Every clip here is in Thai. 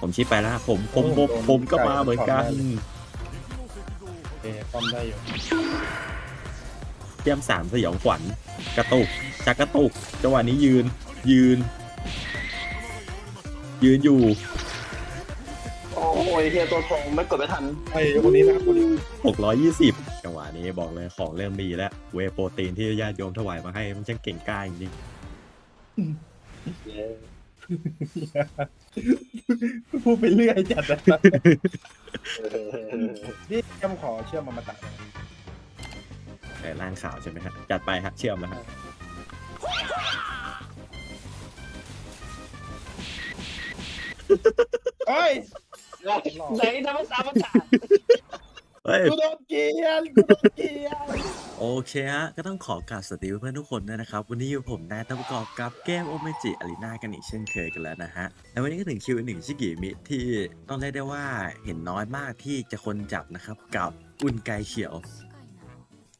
ผมชิปไปแล้ว ผมผมผมผมก็มาเหมือนกันโอเคป้อมได้อยู่เตรียมสามสยองขวัญกระตุกชักกระตุกจังหวะนี้ยืน ยืน ยืนอยู่ โอ้ยเฮียตัวทองไม่กดไม่ทันไอ้คนนี้นะครับคนนี้620จังหวะนี้บอกเลยของเริ่มมีแล้ว เวย์โปรตีนที่ญาติโยมถวายมาให้มันช่างเก่งกล้าจริง พูดไปเรื่อยจัดอะนี่แอมขอเชื่อมมามาตัดๆแต่ร่างขาวใช่ไหมฮะ จัดไปฮะ เชื่อมแล้วฮะเฮ้ยไหนทำให้สามประกาศเฮ้ย กูโดนเกลียนกูโดนเกลียน โอเคฮะ ก็ต้องขอกราบสวัสดีเพื่อนทุกคนด้วยนะครับ วันนี้อยู่ผมนายตะประกอบกับเกมโอเมจิอารีนากันอีกเช่นเคยกันแล้วนะฮะและวันนี้ก็ถึงคิวหนึ่งชิกิมิที่ต้องเรียกได้ว่าเห็นน้อยมากที่จะคนจับนะครับ กับอุนไกเขียว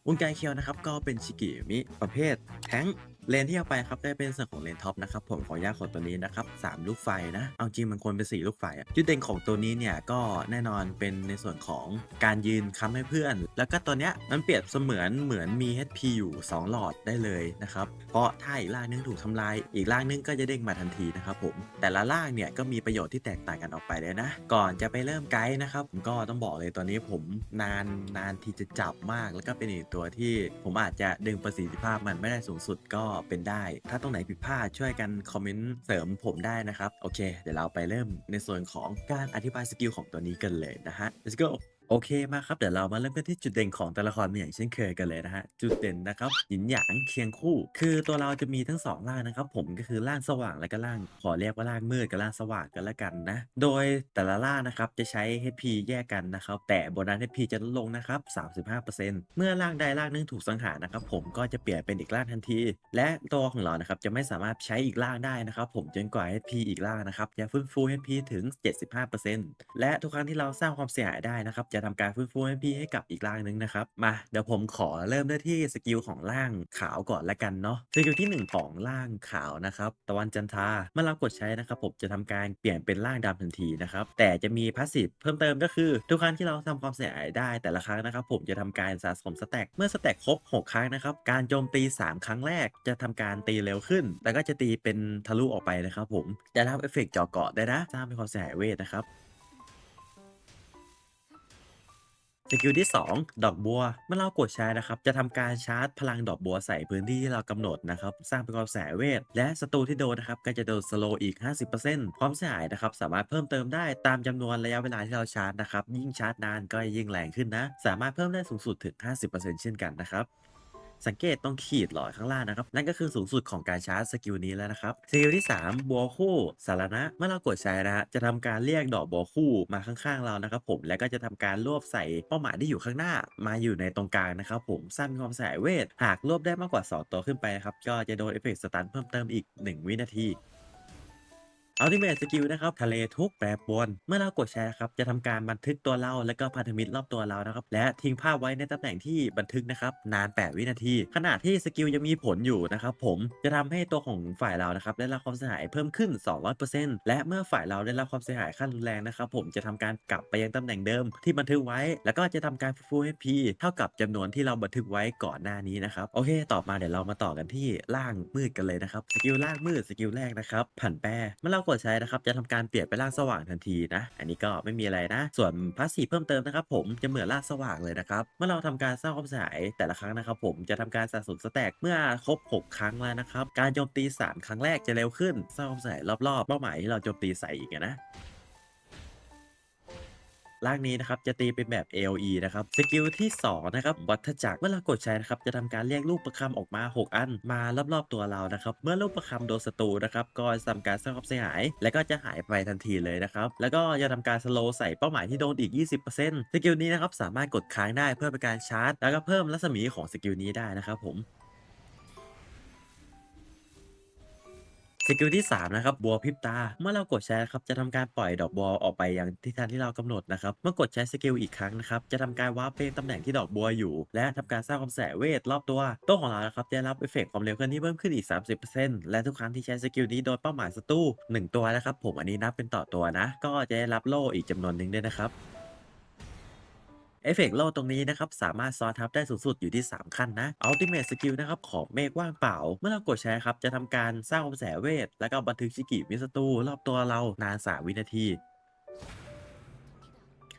อุนไกเขียวนะครับ ก็เป็นชิกิมิประเภทแท้ง เลนที่เอาไปครับได้เป็นส่วนของเลนท็อปนะครับผมขออนุญาตขอตัวนี้นะครับสามลูกไฟนะเอาจริงมันควรเป็นสี่ลูกไฟอะจุดเด่นของตัวนี้เนี่ยก็แน่นอนเป็นในส่วนของการยืนค้ำให้เพื่อน แล้วก็ตัวเนี้ยมันเปรียบเสมือนเหมือนมี HP อยู่ 2 หลอดได้เลยนะครับเพราะถ้าอีกล่างนึงถูกทำลาย อีกล่างนึงก็จะเด้งมาทันทีนะครับผมแต่ละล่างเนี่ยก็มีประโยชน์ที่แตกต่างกันออกไปเลยนะ ก่อนจะไปเริ่มไกด์นะครับผมก็ต้องบอกเลยตัวนี้ผมนานนานที่จะจับมาก แล้วก็เป็นอีกตัวที่ผมอาจจะดึงประสิทธิภาพมันไม่ได้สูงสุดก็เป็นได้ ถ้าตรงไหนผิดพลาดช่วยกันคอมเมนต์เสริมผมได้นะครับ โอเค เดี๋ยวเราไปเริ่มในส่วนของการอธิบายสกิลของตัวนี้กันเลยนะฮะ let's go โอเคมาครับ เดี๋ยวเรามาเริ่มกันที่จุดเด่นของแต่ละครอย่างเช่นเคยกันเลยนะฮะ จุดเด่นนะครับหยินหยางเคียงคู่ คือตัวเราจะมีทั้งสองร่างนะครับ ผมก็คือร่างสว่างและก็ร่าง ขอเรียกว่าร่างมืดกับร่างสว่างกันละกันนะ โดยแต่ละร่างนะครับจะใช้ HP แยกกันนะครับ แต่โบนัส HP จะลดลงนะครับ 35%เมื่อร่างใดร่างหนึงถูกสังหารนะครับ ผมก็จะเปลี่ยนเป็นอีกร่างทันที และตัวของเรานะครับจะไม่สามารถใช้อีกร่างได้นะครับ ผมจนกว่า HP อีกร่างนะครับจะฟื้นฟู HP ถึง 75%และทุกครั้งที่เราสร้างความเสียหายได้นะครับจะทำการฟื้นฟู HP ให้กับอีกร่างหนึงนะครับ มาเดี๋ยวผมขอเริ่มด้วยที่สกิลของร่างขาวก่อนละกันเนาะสกิลที่หนึ่งของร่างขาวนะครับตะวันจันทราเมื่อเรากดใช้นะครับผมจะทำการเปลี่ยนเป็นร่างดำทันทีนะครับแต่จะมีพาสซีฟเพิ่มเติมก็คือ ทุกครั้งที่เราทำความเสียหายได้แต่ละครั้งนะครับผมจะทำการสะสมสแต็กเมื่อสแต็กครบ6 ครั้งนะครับการโจมตี 3 ครั้งแรกจะทำการตีเร็วขึ้น แล้วก็จะตีเป็นทะลุออกไปนะครับผมจะทำเอฟเฟกต์เจาะเกาะได้นะสร้างเป็นความเสียหายเวทนะครับ สกิลที่ 2 ดอกบัว เมื่อเรากดใช้นะครับ จะทำการชาร์จพลังดอกบัวใส่พื้นที่ที่เรากำหนดนะครับ สร้างเป็นความแสเวท และศัตรูที่โดนนะครับ ก็จะโดนสโลอีก 50%ความเสียหายนะครับ สามารถเพิ่มเติมได้ตามจำนวนระยะเวลาที่เราชาร์จนะครับ ยิ่งชาร์จนานก็ยิ่งแรงขึ้นนะ สามารถเพิ่มได้สูงสุดถึง 50%เช่นกันนะครับ สังเกตตรงขีดหลอดข้างล่างนะครับ นั่นก็คือสูงสุดของการชาร์จสกิลนี้แล้วนะครับสกิลที่ 3 บัวคู่สารณะ เมื่อเรากดใช้นะฮะจะทำการเรียกดอกบัวคู่มาข้างๆเรานะครับผมแล้วก็จะทำการรวบใส่เป้าหมายที่อยู่ข้างหน้า มาอยู่ในตรงกลางนะครับผมสร้างความสายเวท หากรวบได้มากกว่า 2 ตัวขึ้นไปนะครับก็จะโดนเอฟเฟกต์สตันเพิ่มเติมอีก 1 วินาที อัลติเม e สกิลนะครับทะเลทุกแปรปรวน เมื่อเรากดแชร์ครับจะทำการบันทึกตัวเราและก็พันธมิตรรอบตัวเรานะครับและทิ้งภาพไว้ในตำแหน่งที่บันทึกนะครับนาน 8 วินาที ขณะที่สกิลยังมีผลอยู่นะครับผมจะทำให้ตัวของฝ่ายเรานะครับได้รับความเสียหายเพิ่มขึ้น 200%และเมื่อฝ่ายเราได้รับความเสียหายขั้นรุนแรงนะครับผมจะทำการกลับไปยังตำแหน่งเดิมที่บันทึกไว้ แล้วก็จะทำการฟูให้พีเท่ากับจำนวนที่เราบันทึกไว้ก่อนหน้านี้นะครับโอเค ต่อมาเดี๋ยวเรามาต่อกันที่ล่างมืดกันเลยนะครับสกิลล่างมืดสกิลแรกนะครับผันแปรเมื่อเรากดใช้นะครับจะทำการเปลี่ยนไปล่างสว่างทันทีนะ อันนี้ก็ไม่มีอะไรนะ ส่วนพาสซีฟเพิ่มเติมนะครับผมจะเหมือนล่างสว่างเลยนะครับ เมื่อเราทำการสร้างความเสียหายแต่ละครั้งนะครับผมจะทำการสะสมสแต็กเมื่อครบ 6 ครั้งแล้วนะครับ การโจมตี 3 ครั้งแรกจะเร็วขึ้นสร้างความเสียหายรอบๆเป้าหมายที่เราโจมตีใส่อีกนะ ร่างนี้นะครับจะตีเป็นแบบ AOE นะครับสกิลที่2นะครับวัฏจักรเมื่อเรากดใช้นะครับจะทำการเรียกลูกประคำออกมา 6 อันมารอบๆตัวเรานะครับเมื่อลูกประคำโดนศัตรูนะครับก็จะทำการสร้างความเสียหาย และก็จะหายไปทันทีเลยนะครับแล้วก็จะทำการสโลใส่เป้าหมายที่โดนอีก 20%สกิลนี้นะครับสามารถกดค้างได้เพื่อเป็นการชาร์จ แล้วก็เพิ่มรัศมีของสกิลนี้ได้นะครับผม สกิลที่ 3 นะครับบัวพริบตา เมื่อเรากดใช้ครับจะทำการปล่อยดอกบัวออกไปอย่างทิศทางที่เรากำหนดนะครับเมื่อกดใช้สกิลอีกครั้งนะครับจะทำการวาร์ปไปตำแหน่งที่ดอกบัวอยู่ และทำการสร้างความแสเวทรอบตัวโต๊ะของเรานะครับจะรับเอฟเฟกต์ความเร็วเคลื่อนที่เพิ่มขึ้นอีก 30%และทุกครั้งที่ใช้สกิลนี้โดนเป้าหมายศัตรู1ตัวนะครับผมอันนี้นับเป็นต่อตัวนะ ก็จะได้รับโล่อีกจำนวนหนึ่งด้วยนะครับ เอฟเฟกต์โล่ตรงนี้นะครับ สามารถซ้อนทับได้สูงสุดอยู่ที่ 3 ขั้นนะอัลติเมทสกิลนะครับของเมฆว่างเปล่า เมื่อเรากดใช้ครับ จะทำการสร้างกระแสเวท แล้วก็บันทึกชิกิมิสตูรอบตัวเรานาน 3 วินาที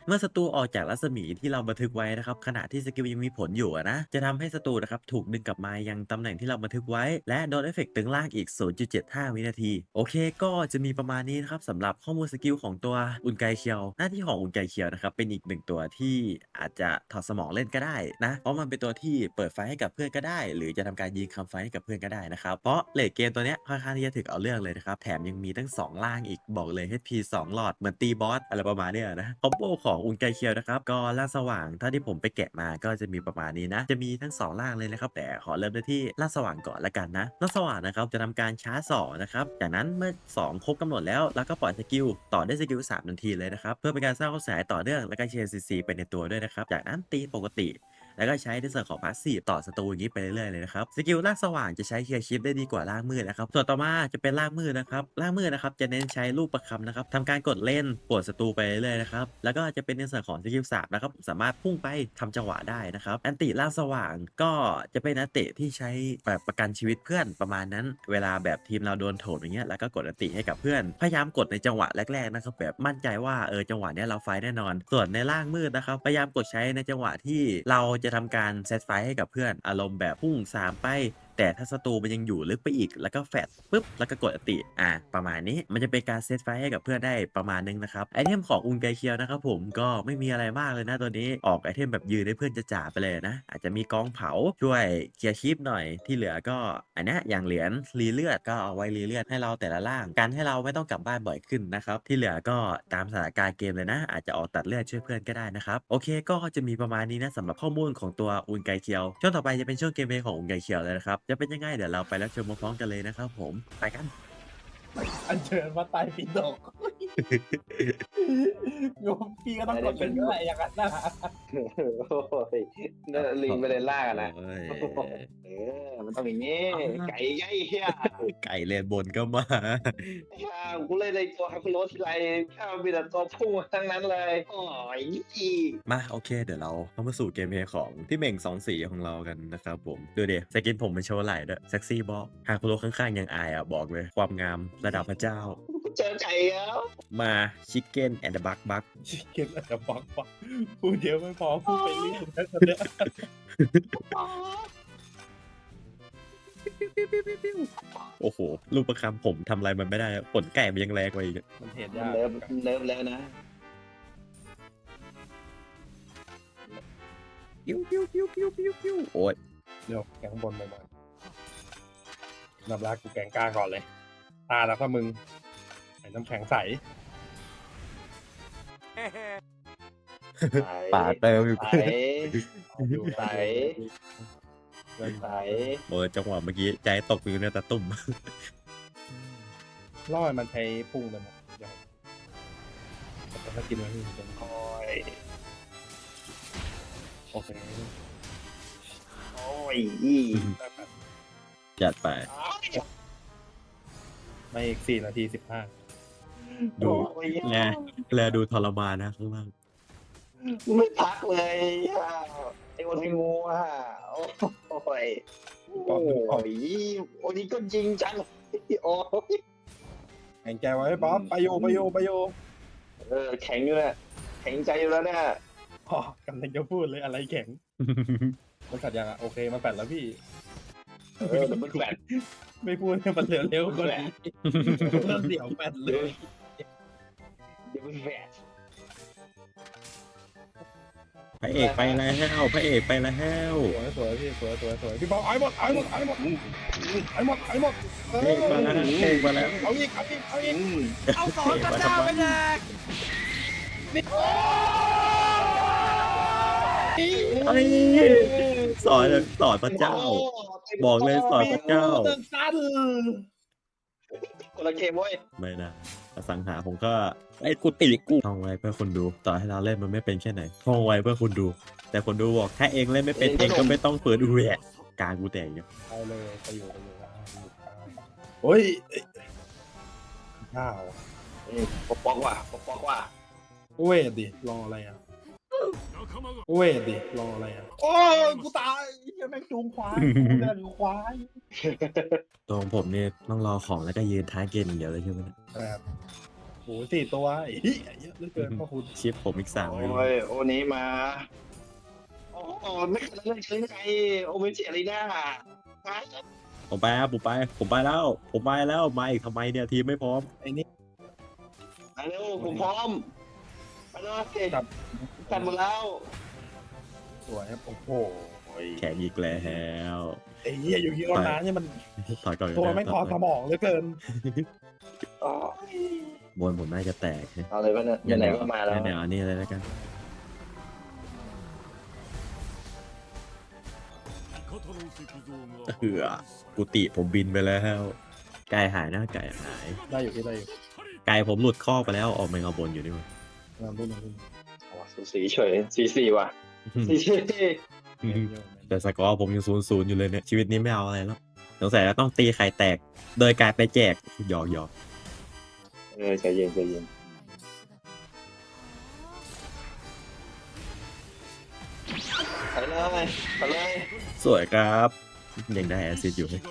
เมื่อศัตรูออกจากรัศมีที่เราบันทึกไว้นะครับขณะที่สกิลยังมีผลอยู่นะ จะทำให้ศัตรูนะครับถูกดึงกลับมายังตำแหน่งที่เราบันทึกไว้ และโดนเอฟเฟกต์ตึงล่างอีก 0.75 วินาที โอเค ก็จะมีประมาณนี้นะครับสำหรับข้อมูลสกิลของตัวอุนไกเคียว หน้าที่ของอุนไกเคียวนะครับเป็นอีกหนึ่งตัวที่อาจจะถอดสมองเล่นก็ได้นะ เพราะมันเป็นตัวที่เปิดไฟให้กับเพื่อนก็ได้ หรือจะทำการยิงคำไฟให้กับเพื่อนก็ได้นะครับเพราะเลดเกมตัวเนี้ยค่อนข้างที่จะถึกเอาเรื่องเลยนะครับแถมยังมีตั้งสองล่างอีกบอกเลย HP 2หลอดเหมือนตีบอสอะไรประมาณเนี้ยนะคอมโบของอุนไกเคียวนะครับก็ล่าสว่างถ้าที่ผมไปแกะมาก็จะมีประมาณนี้นะ จะมีทั้งสองล่างเลยนะครับ แต่ขอเริ่มที่ล่าสว่างก่อนละกันนะล่าสว่างนะครับจะทำการชาร์จสองนะครับจากนั้นเมื่อสองครบกำหนดแล้วแล้วก็ปล่อยสกิลต่อได้สกิลสามทันทีเลยนะครับเพื่อเป็นการสร้างกระแสต่อเนื่องและก็เชนซีซีไปในตัวด้วยนะครับจากนั้นตีปกติ แล้วก็ใช้ในส่วนของพาสซีฟต่อศัตรูอย่างนี้ไปเรื่อยๆเลยนะครับสกิลล่างสว่างจะใช้เคลียร์ชิปได้ดีกว่าล่างมืดนะครับส่วนต่อมาจะเป็นล่างมืดนะครับล่างมืดนะครับจะเน้นใช้ลูกประคำนะครับทำการกดเล่นปวดศัตรูไปเรื่อยๆนะครับแล้วก็จะเป็นในส่วนของสกิลสามนะครับสามารถพุ่งไปทำจังหวะได้นะครับอันติล่างสว่างก็จะเป็นนักเตะที่ใช้แบบประกันชีวิตเพื่อนประมาณนั้น เวลาแบบทีมเราโดนโถมอย่างเงี้ยแล้วก็กดอันติให้กับเพื่อน พยายามกดในจังหวะแรกๆนะครับแบบมั่นใจว่าเออจังหวะเนี้ยเราไฟแน่นอน ส่วนในล่างมืดนะครับพยายามกดใช้ในจังหวะที่เราจะทำการเซตไฟให้กับเพื่อนอารมณ์แบบพุ่งสามไป แต่ถ้าศัตรูมันยังอยู่ลึกไปอีก แล้วก็แฟดปุ๊บ แล้วก็กดอติอะประมาณนี้มันจะเป็นการเซตไฟให้กับเพื่อนได้ประมาณนึงนะครับไอเทมของอุนไกเคียวนะครับผมก็ไม่มีอะไรมากเลยนะตัวนี้ออกไอเทมแบบยืนให้เพื่อนจะจ่าไปเลยนะ อาจจะมีกองเผาช่วยเคลียร์ชีพหน่อยที่เหลือก็อันนี้ยอย่างเหรียญรีเลือดก็เอาไว้รีเลือดให้เราแต่ละล่างการให้เราไม่ต้องกลับบ้านบ่อยขึ้นนะครับที่เหลือก็ตามสถานการณ์เกมเลยนะ อาจจะออกตัดเลือดช่วยเพื่อนก็ได้นะครับโอเค ก็จะมีประมาณนี้นะสำหรับข้อมูลของตัวอุนไกเคียวช่วงต่อไปจะเป็นช่วงเกมเพลย์ของอุนไกเคียวเลยนะครับจะเป็นยังไงเดี๋ยวเราไปรับชมพร้อมๆกันเลยนะครับผม ไปกัน อันเชิญมาตายปิดก โยมพี่ก็ต้องกดเป็นด้วยอย่างนั้นนะโอ้ยนั่นลิงไปเลยล่างอะนะโอ้ยเออมันต้องอย่างนี้ไก่ไก่เฮียไก่เลนบนก็มาเฮียกูเล่นในตัวฮักโรสทีไรข้าวมีแต่ตัวพุ่งทั้งนั้นเลยโอ้ยอีมาโอเค เดี๋ยวเราเข้ามาสู่เกมเพลย์ของพี่เหม่งสองสีของเรากันนะครับผมดูเดี๋ยวสกินผมเป็นโชว์ไหล่ด้วยเซ็กซี่บอกหากโลข้างๆยังอายอะบอกเลย ความงามระดับพระเจ้า เจอไก่แล้วมาชิคเก้นแอนด์บักบักชิคเก้นอาจจะบักบักพูดเยอะไม่พอพูดไปเรื่อยนะตอนเนี้ยโอ้โห ลูกประคำผมทำอะไรมันไม่ได้อะขนไก่มันยังแรงกว่าอีกอะมันเห็นมันยากเลิฟเลิฟแล้วนะปิ้วปิ้วปิ้วปิ้วปิ้วปิ้วโอ้ยเดี๋ยวแกงบนไปหน่อยนับแรกกูแกงกลางก่อนเลยตาแล้วก็มึงใส่น้ำแข็งใสป่าเติมอยู่ใสอยู่ใสเดินใสโอ้ยจังหวะเมื่อกี้ใจตกอยู่ในตะตุ่มล่อให้มันใช้พุ่งไปหมดเดี๋ยวแต่ถ้ากินมันนี่จะโอ้ยโอเคโอ้ยอีจัดไป ไม่อีกสี่นาทีสิบห้า ดูโอ้ยแลแลดูทรมานนะข้างล่างไม่พักเลยอะไอ้วันมีงูอะโอ้ยโอ้ยโอ้ยนี่ก็จริงจังโอ้ยแข่งใจไว้ป๊อปไปโยไปโยไปโยเออแข็งอยู่เนี่ยแข็งใจอยู่แล้วเนี่ยอ๋อกำลังจะพูดเลยอะไรแข็งมันขัดยังอะโอเคมันแปดแล้วพี่เออดับเบิลแฟลตไม่พูดให้มันเร็วๆกว่านี้เริ่มเดี๋ยวแปดเลย พระเอกไปแล้วพระเอกไปแล้วสวยสวยพี่สวยสวยสวยพี่ป๊อปไอ้หมดไอ้หมดไอ้หมดไอ้หมดไอ้หมดเอพระเอกมาแล้วพระเอกมาแล้วเอาอีกเอาอีกเอาอีกอืมเอาสอนพระเจ้าไปแดกไอ้สอนสอนพระเจ้า บอกเลยสอนพระเจ้าโอ้โหสั้นคนละเกมเว้ยไม่นะอสังหาผมก็ ไอ้กูติกูท่องไว้เพื่อคนดู ต่อให้เราเล่นมันไม่เป็นแค่ไหนท่องไว้เพื่อคนดู แต่คนดูบอกถ้าเองเล่นไม่เป็นเองก็ไม่ต้องเปิดดูแหวกกลางกูแตกอยู่เอาเลยไปอยู่ไปอยู่ได้อยู่ได้เฮ้ยเอ้ยข้าวอืมปกป้องว่ะปกป้องว่ะเวทดิรออะไรอะเวทดิรออะไรอะโอ้ยกูตายยังแม่งจูงควายกูเดินควายตัวของผมนี่ต้องรอของแล้วก็ยืนท้ายเกมอย่างเดียวเลยใช่ไหมเนี่ยครับ โหสี่ตัวไอ้เหี้ยเยอะเหลือเกินพ่อคุณชิปผมอีกสามโอไม่รู้้ยโอนี้มา โอ้โหไม่เคยเล่นเล่นไงโอเมจิอารีนาฮะผมไปครับผมไป ผมไปแล้ว ผมไปแล้วมาอีกทำไมเนี่ยทีมไม่พร้อมไอ้นี่มาเร็วผมพร้อมไปเลยครับกันหมดแล้วสวยครับโอ้โหแข่งอีกแล้วไอ้เหี้ยอยู่ที่ร้อนน้ำเนี่ยมันถอยก่อนตัวก็ด้ไม่ทอสมองเหลือเกิน อ๋อบนผมน่าจะแตกเอาเลยป่ะเนี่ยไหนๆก็มาแล้วเดี๋ยวอันนี้เลยแล้วกันเหือกุฏิผมบินไปแล้วไก่หายหน้าไก่หาย ได้อยู่ที่ได้อยู่ไก่ผมหลุดคอกไปแล้วออกมาเอาบนอยู่นี่มั้ยงานรุ่นงานรุ่นอ๋อสูสีเฉยสีสี่ว่ะสีสี่แต่สกอร์ผมยังศูนย์ศูนย์อยู่เลยเนี่ยชีวิตนี้ไม่เอาอะไรแล้วสงสัยจะต้องตีไข่แตก โดยการไปแจกหยอกหยอก เออใจเย็นใจเย็นไปเลยไปเลยสวยครับยังได้แอสซิดอยู่เลย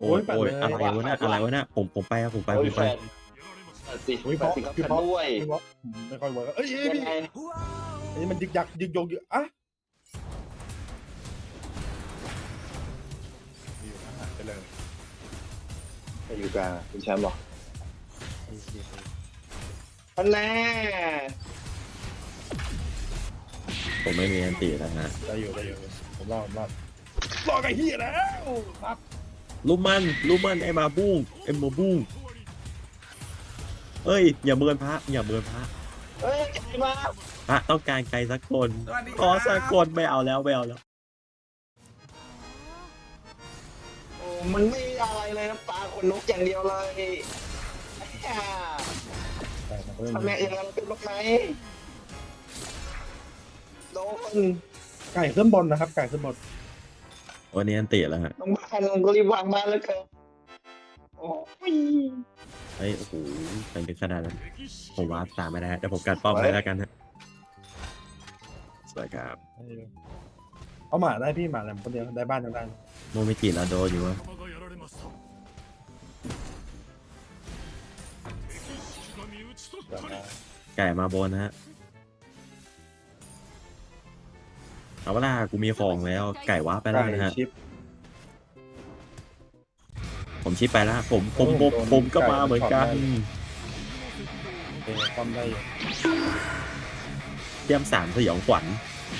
โอ้ยโอ้ยอะไรวะเนี่ยอะไรวะเนี่ยผมผมไปครับผมไปโอ้ผยมแฟไปนแปดสิอุ้ยแปเพดราะสิครับคือกันเพราะด้วยคือเพราะไม่ค่อยเวิร์กเอ้ยเอ้ยยังพี่ไงอันนี้มันยึกยักยึกโยกยึกอะ อยู่กลางคุณแชมป์บอกพันแน่ผมไม่มีอันตีแล้วฮะได้อยู่ได้อยู่ผมรอดผมรอดรอดไอ้เหี้ยแล้วครับลูกมันลูกมันไอ้มาบุ้งไอ้มาบุ้งเอ้ย อย่าเมินพระ อย่าเมินพระเฮ้ยใจมาพระต้องการใครสักคน ขอสักคนไม่เอาแล้วไม่เอาแล้ว มันไม่อะไรเลยนะปลาคนนกอย่างเดียวเลยอ่าแต่มันก็เริ่มทำแม่ยังไงเราเป็นนกไหมโดนไก่ขึ้นบนนะครับไก่ขึ้นบนวันนี้อันตีแล้วฮะน้องบ้านก็รีบวางมาแล้วเกินโอ้ยเฮ้ยโอ้โหไปถึงขนาดนั้นผมวาร์ปตามไม่ได้แต่ผมกัดป้อมไว้แล้วกันฮะสวยครับ เอาหมาได้พี่หมาแหลมคนเดียวได้บ้านยังได้โมมิจิแล้วโดนอยู่วะเดี๋ยวนะไก่มาบนนะฮะเอาเวลากูมีของแล้ว ไก่วาร์ปไปแล้วนะฮะ ชิปผมชิปไปแล้วผมผมผมผมก็มาเหมือนกันเอความได้อยู่ เตรียมสามสยองขวัญ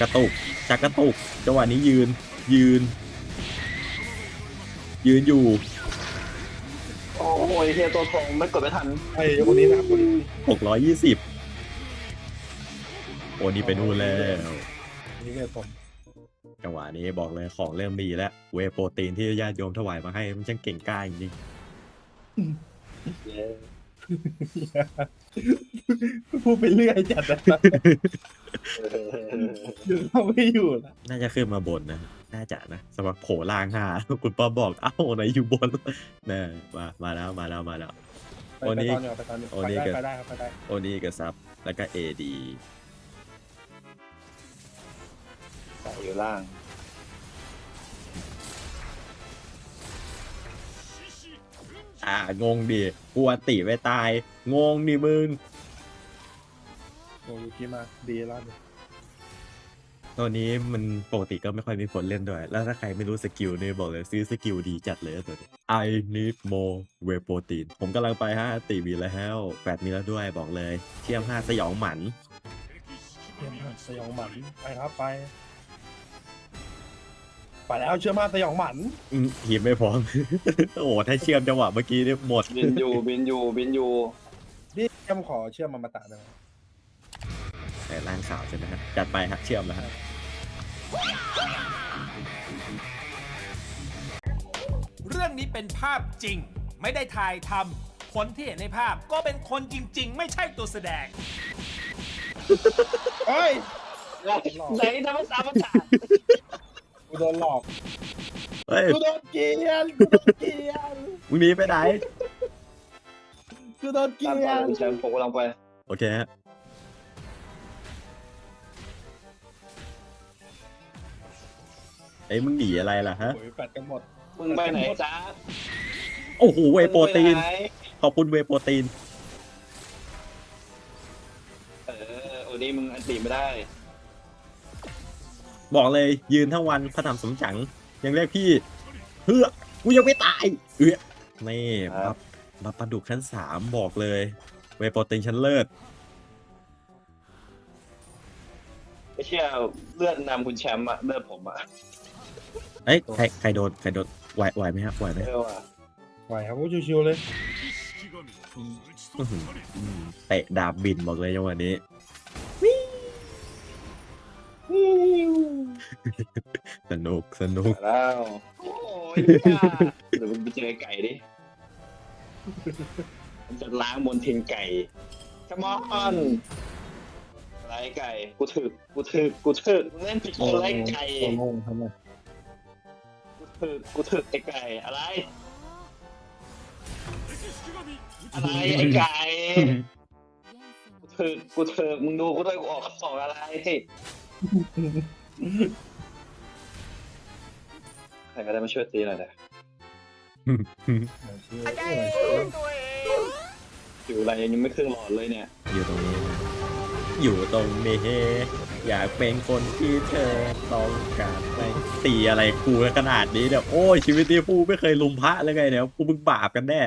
กระตุก จากกระตุกจังหวะนี้ยืนยืน ยืนอยู่ โอ้ยเฮียตัวทองไม่กดไม่ทันไอ้คนนี้นะครับคนนี้หกร้อยยี่สิบโอ้นี่ไปนู่นแล้วคนนี้เวทผมจังหวะนี้บอกเลยของเริ่มดีแล้ว เวย์โปรตีนที่ญาติโยมถวายมาให้มันช่างเก่งกล้าจริง พูดไปเรื่อยจัดนะเดี๋ยวเราไม่อยู่ละๆน่าจะขึ้นมาบนนะ น่าจะนะสำหรับโผล่ล่างห้าคุณป้อมบอกเอ้าไหนอยู่บนน่มามาแล้วมาแล้วมาแล้วไปโอไปนี้ตอนเดียวไปตอนเดียวโอไปนี้ได้เกิดไปได้ครับไปได้โอนี่กับซับแล้วก็เอดีใส่อยู่ล่าง อ่างงดิกลัวติไปตาย งงดิมึงโอ้ยกี้มาดีแล้วเนี่ยตัวนี้มันปกติก็ไม่ค่อยมีคนเล่นด้วย แล้วถ้าใครไม่รู้สกิลนี่บอกเลยซื้อสกิลดีจัดเลยตัวนี้ I need more whey protein ผมกำลังไปฮะตีมีแล้วแฟดมีแล้วด้วยบอกเลย เทียมห้าสยองหมันเยี่ยมมากสยองหมันไปครับไป ไปแล้วเชื่อมาสยองหมันอืมทีมไม่พร้อม โอ้โหถ้าเชื่อมจังหวะเมื่อกี้เนี่ยหมดบินอยู่บินอยู่บินอยู่พี่แอมขอเชื่อมามาตะได้ไหมแต่ร่างขาวใช่ไหมฮะจัดไปฮะเชื่อมแล้วฮะเรื่องนี้เป็นภาพจริง ไม่ได้ถ่ายทำคนที่เห็นในภาพก็เป็นคนจริง ๆ ไม่ใช่ตัวแสดงเฮ้ย ไหนธรรมศาสตร์ประจา กูโดนหลอก เฮ้ยกูโดนเกลียนกูโดนเกลียนมึงหนีไปไหน กูโดนเกลีตามยต่อนเลยคุณแชมป์ผมกำลังไปโอเคฮะเอ้ยมึงหนีอะไรล่ะฮะ โอ้ยแปดกันหมด มึงไปไหนจ้าโอ้โห เวย์โปรตีนมึงไปไหขอบคุณเวย์โปรตีน เออโอ้นี่มึงอันตีไม่ได้ บอกเลยยืนทั้งวันพระธรรมสมจังยังเรียกพี่เฮ้อกูยังไม่ตายเอ้ยนี่ครับับฟบัฟปลาดุกชั้นสามบอกเลย เวย์โปรตีนชั้นเลิศไม่เชื่อเลือดนำคุณแชมป์อะเลือดผมอะเอ้ยใครใครโดนใครโดนไหวไหวไหมครับไหวไหมเออว่ะไหวครับกูชิวๆเลยอื้อหืออืมเตะดาบบินบอกเลยจังหวะนี้ สนุกสนุกมาแล้วโอ้ยเนี่ยเดี๋ยวมึงไปเจอไก่ดิมันจะล้างมลทินไก่ come on ไรไก่ กูถึก กูถึก กูถึกมึงเล่นผิดคนไรไก่ตัวงงทำไมกูถึก กูถึกไอ้ไก่ อะไร อะไรไอ้ไก่ กูถึก กูถึก มึงดูกูด้วยกูออกของอะไร ใครก็ได้มาช่วยตีหน่อยนะอยู่อะไรยังไม่ครึ่งหลอดเลยเนี่ยอยู่ตรงนี้นะอยู่ตรงนี้อยากเป็นคนที่เธอต้องการไปตีอะไรกูขนาดนี้เนี่ยโอ้ยชีวิตนี้กูไม่เคยลุมพระเลยไงเนี่ยกูมึงบาปกันแน่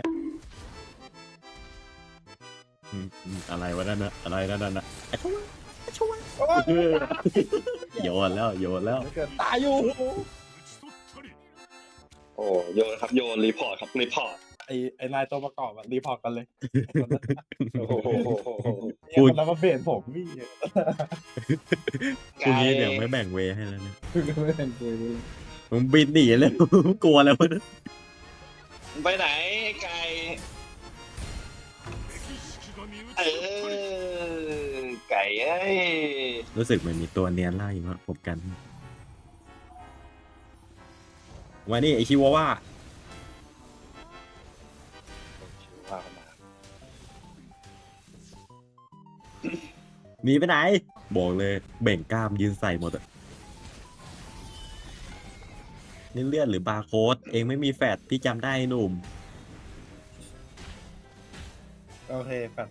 อืมอืมอะไรวะนั่นนะอะไรนั่นน่ะไอ้ชั่วไอ้ ชั่วโอ้ยเออโยนแล้วโยนแล้วเกิดตายอยู่ โอ้โยนครับโยนรีพอร์ตครับรีพอร์ตไอ้ไอ้นายตัวประกอบอะรีพอร์ตกันเลยโอ้โหเนี่ยมันรับมาเปลี่ยนผมพี่พรุ่งนี้เดี๋ยวไม่แบ่งเวย์ให้แล้วเนี่ยไม่เป็นกูเลยมึงบินหนีเลยกลัวแล้วะมึงไปไหนไอ้ไก่เออ ไก่เอ้ยรู้สึกเหมือนมีตัวเนียนไล่มาผมกันมานี่ไอชิวาว่าว่ากันมาหนีไปไหน บอกเลยเบ่งกล้ามยืนใส่หมดอะนี่เลือดหรือบาร์โค้ดเองไม่มีแฟดพี่จำได้หนุ่มโอเคแปด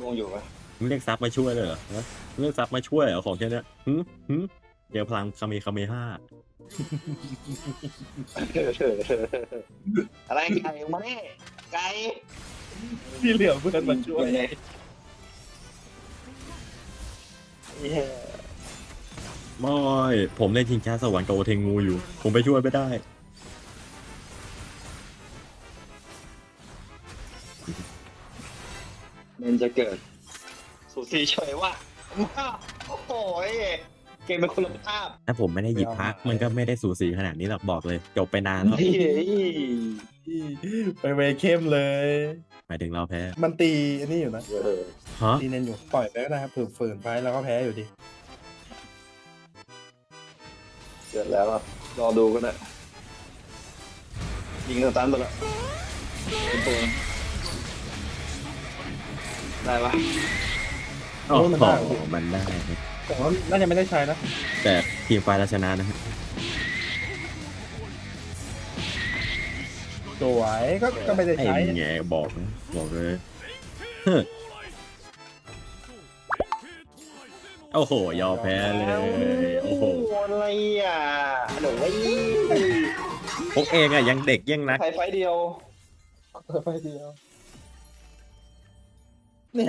ลวงอยู่ปะมึงเรียกซับมาช่วยเลยเหรอฮะมึงเรียกซับมาช่วยเหรอของแค่เนี้ยหึหึเดี๋ยวพลังคาเมคาเมห้าอะไรไก่มาเนี่ยไก่พี่เหลือเพื่อนมาช่วยเย้ไม่ผมเล่นชิงช้าสวรรค์กับโอเทงงูอยู่ ผมไปช่วยไม่ได้ มันจะเกิดสุสีเฉยว่ะว้าวโอ้โหยเกมเป็นคุณภาพถ้าผมไม่ได้หยิบพักมันก็ไม่ได้สูสีขนาดนี้หรอกบอกเลย จบไปนานแล้วเฮ้ยไปเวเข้มเลย หมายถึงเราแพ้ มันตีอันนี้อยู่นะเออฮะตีเน้นอยู่ปล่อยไปก็ได้ครับฝืนๆไปแล้วก็แพ้อยู่ดีเกิดแล้วอะรอดูกันนะยิงสตันไปละเป็นตัว ได้ปะโอ้โหมันได้ครับแต่ว่าน่าจะไม่ได้ใช้นะแต่ทีมไฟล์เราชนะนะฮะสวยก็ก็ไม่ได้ไอ้ใช้ แงบอกนะบอกเลยเฮ้อโอ้โห ยอมแพ้เลย โอ้โหอะไรอะหนูไอ้พวกเองอะยังเด็กยังนักไฟไฟเดียวเออไปเดียว นี่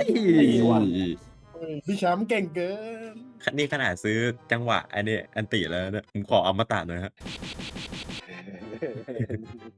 อืมพี่ช้ำเก่งเกิน นี่ขนาดซื้อจังหวะ อันนี้อันติแล้วนะผมขอเอามาตัดหน่อยฮะ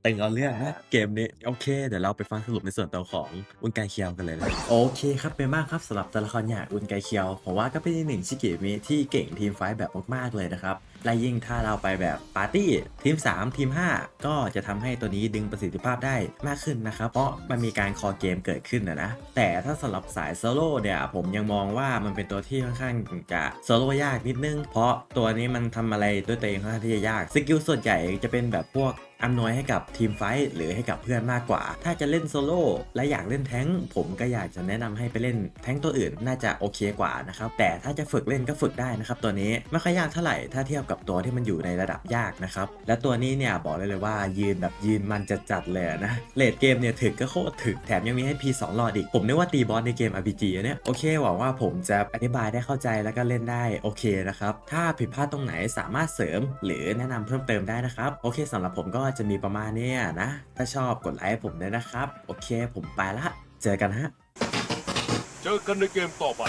ตึงเอาเรื่องนะเกมนี้ โอเค เดี๋ยวเราไปฟังสรุปในส่วนตัวของอุนไกเคียวกันเลยนะโอเคครับเป็นมากครับสำหรับตัวละครอย่างอุนไกเคียวผมว่าก็เป็นอีกหนึ่งชิเกมิที่เก่งทีมไฟท์แบบมากๆเลยนะครับ และยิ่งถ้าเราไปแบบปาร์ตี้ทีม 3 ทีม 5 ก็จะทำให้ตัวนี้ดึงประสิทธิภาพได้มากขึ้นนะครับ เพราะมันมีการคอเกมเกิดขึ้นนะนะ แต่ถ้าสำหรับสายโซโล่เนี่ย ผมยังมองว่ามันเป็นตัวที่ค่อนข้างจะโซโล่ยากนิดนึง เพราะตัวนี้มันทำอะไรด้วยตัวเองค่อนข้างที่จะยาก สกิลส่วนใหญ่จะเป็นแบบพวก อำนวยให้กับทีมไฟท์หรือให้กับเพื่อนมากกว่า ถ้าจะเล่นโซโล่และอยากเล่นแท้งผมก็อยากจะแนะนำให้ไปเล่นแท้งตัวอื่นน่าจะโอเคกว่านะครับแต่ถ้าจะฝึกเล่นก็ฝึกได้นะครับตัวนี้ไม่ค่อยยากเท่าไหร่ถ้าเทียบกับตัวที่มันอยู่ในระดับยากนะครับและตัวนี้เนี่ยบอกเลยเลยว่ายืนแบบยืนมันจะจัดๆเลยนะเลดเกมเนี่ยถึกก็โคตรถึกแถมยังมีให้ P2 หลอดอีก ผมนึกว่าตีบอสในเกม RPG เนี่ยโอเคหวังว่าผมจะอธิบายได้เข้าใจแล้วก็เล่นได้โอเคนะครับถ้าผิดพลาดตรงไหนสามารถเสริม หรือแนะนำเพิ่มเติมได้นะครับโอเคสำหรับผมก็จะมีประมาณนี้นะ ถ้าชอบกดไลค์ผมด้วยนะครับ โอเคผมไปละ เจอกันฮะ เจอกันในเกมต่อไป